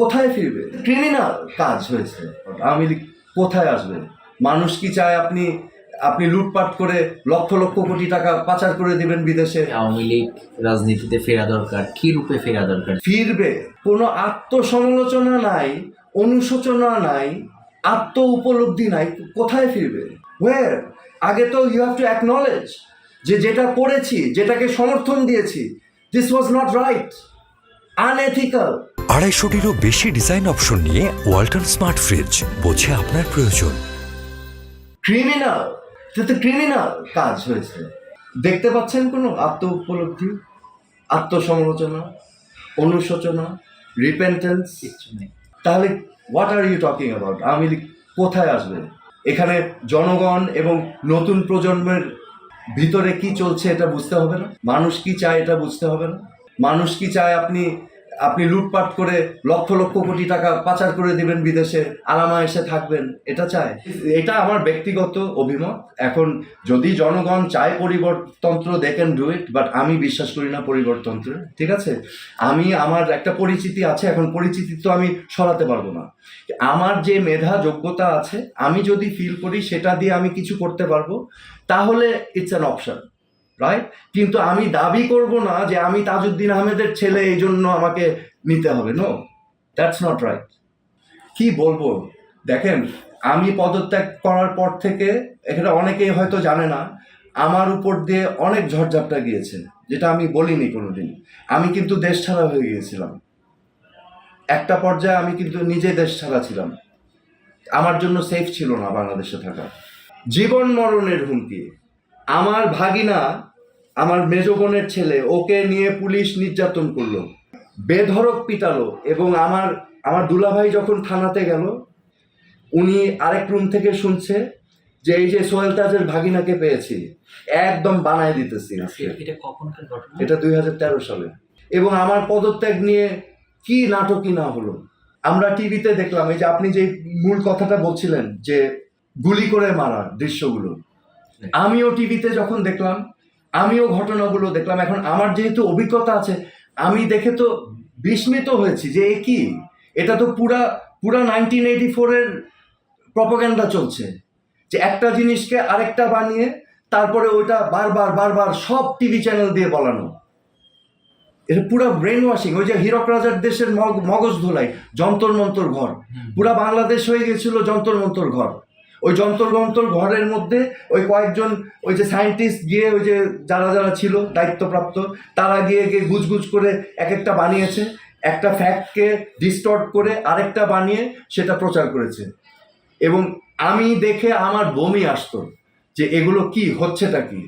কোথায় ফিরবে? ক্রিমিনাল কাজ হয়েছে। আওয়ামী লীগ কোথায় আসবে? মানুষ কি চায় আপনি আপনি লুটপাট করে লক্ষ লক্ষ কোটি টাকা পাচার করে দিবেন বিদেশে? আওয়ামী লীগ রাজনীতিতে ফেরা দরকার। কি রূপে ফেরা দরকার? ফিরবে। কোনো আত্মসমালোচনা নাই অনুশোচনা নাই আত্ম উপলব্ধি নাই কোথায় ফিরবে? ওয়ের আগে তো ইউ হ্যাভ টু অ্যাকনলেজ যে যেটা করেছি যেটাকে সমর্থন দিয়েছি this was not right unethical আড়াইশোটিরও বেশি ডিজাইন অপশন নিয়ে ওয়ালটন স্মার্ট ফ্রিজ বোঝে আপনার প্রয়োজন। ক্রিমিনাল! এটা তো ক্রিমিনাল কাজ হয়েছে। দেখতে পাচ্ছেন কোনো আত্ম উপলব্ধি? আত্মসমালোচনা? অনুশোচনা? রিপেন্টেন্স তাহলে what are you talking about League কোথায় আসবে? এখানে জনগণ এবং নতুন প্রজন্মের ভিতরে কি চলছে এটা বুঝতে হবে না? মানুষ কি চায় এটা বুঝতে হবে না? মানুষ কি চায় আপনি আপনি লুটপাট করে লক্ষ লক্ষ কোটি টাকা পাচার করে দিবেন বিদেশে, আলামা এসে থাকবেন, এটা চায় এটা আমার ব্যক্তিগত অভিমত। এখন যদি জনগণ চায় পরিবর্তন্ত্র they can do it but আমি বিশ্বাস করি না পরিবর্তন্ত্রে ঠিক আছে? আমি, আমার একটা পরিচিতি আছে, এখন পরিচিতি তো আমি সরাতে পারব না। আমার যে মেধা, যোগ্যতা আছে, আমি যদি ফিল করি, সেটা দিয়ে আমি কিছু করতে পারব, তাহলে ইটস অ্যান অপশন রাইট কিন্তু আমি দাবি করব না যে আমি তাজউদ্দিন আহমেদের ছেলে এই জন্য আমাকে নিতে হবে নো দ্যাটস নট রাইট কি বলব? দেখেন, আমি পদত্যাগ করার পর থেকে এখানে অনেকেই হয়তো জানে না, আমার উপর দিয়ে অনেক ঝড়ঝাপটা গিয়েছে, যেটা আমি বলিনি কোনোদিন। আমি কিন্তু দেশ ছাড়া হয়ে গিয়েছিলাম। একটা পর্যায়ে আমি কিন্তু নিজে দেশ ছাড়া ছিলাম। আমার জন্য সেফ ছিল না বাংলাদেশে থাকা। জীবন মরণের হুমকি। আমার ভাগিনা আমার মেজ বোনের ছেলে ওকে নিয়ে পুলিশ নির্যাতন করল। বেধড়ক পিটালো এবং আমার আমার দুলাভাই যখন থানাতে গেল উনি আরেক রুম থেকে শুনছে যে এই যে সোহেল তাজের ভাগিনাকে পেয়েছি একদম বানায় দিতেছি। এটা এটা দুই হাজার তেরো সালে। এবং আমার পদত্যাগ নিয়ে কি নাটকই না হলো। আমরা টিভিতে দেখলাম এই যে আপনি যে মূল কথাটা বলছিলেন যে গুলি করে মারার দৃশ্যগুলো। আমিও টিভিতে যখন দেখলাম আমিও ঘটনাগুলো দেখলাম। এখন আমার যেহেতু অভিজ্ঞতা আছে আমি দেখে তো বিস্মিত হয়েছি যে এ কি? এটা তো পুরা পুরা নাইনটিন এইটি ফোরের প্রপাগান্ডা চলছে। যে একটা জিনিসকে আরেকটা বানিয়ে তারপরে ওইটা বারবার বারবার সব টিভি চ্যানেল দিয়ে বলানো। এটা পুরো ব্রেন ওয়াশিং ওই যে হীরক রাজার দেশের মগ- মগজ ধোলাই যন্তর মন্তর ঘর। পুরা বাংলাদেশ হয়ে গেছিল যন্তর মন্তর ঘর। ওই যন্তর মন্তর ঘরের মধ্যে ওই কয়েকজন ওই যে সায়েন্টিস্ট গিয়ে ওই যে যারা যারা ছিল, দায়িত্বপ্রাপ্ত, তারা গিয়ে গিয়ে গুজগুজ করে এক একটা বানিয়েছে, একটা ফ্যাক্টকে ডিস্টর্ট করে আরেকটা বানিয়ে সেটা প্রচার করেছে। এবং আমি দেখে আমার বমি আসতো যে এগুলো কি, হচ্ছেটা কি।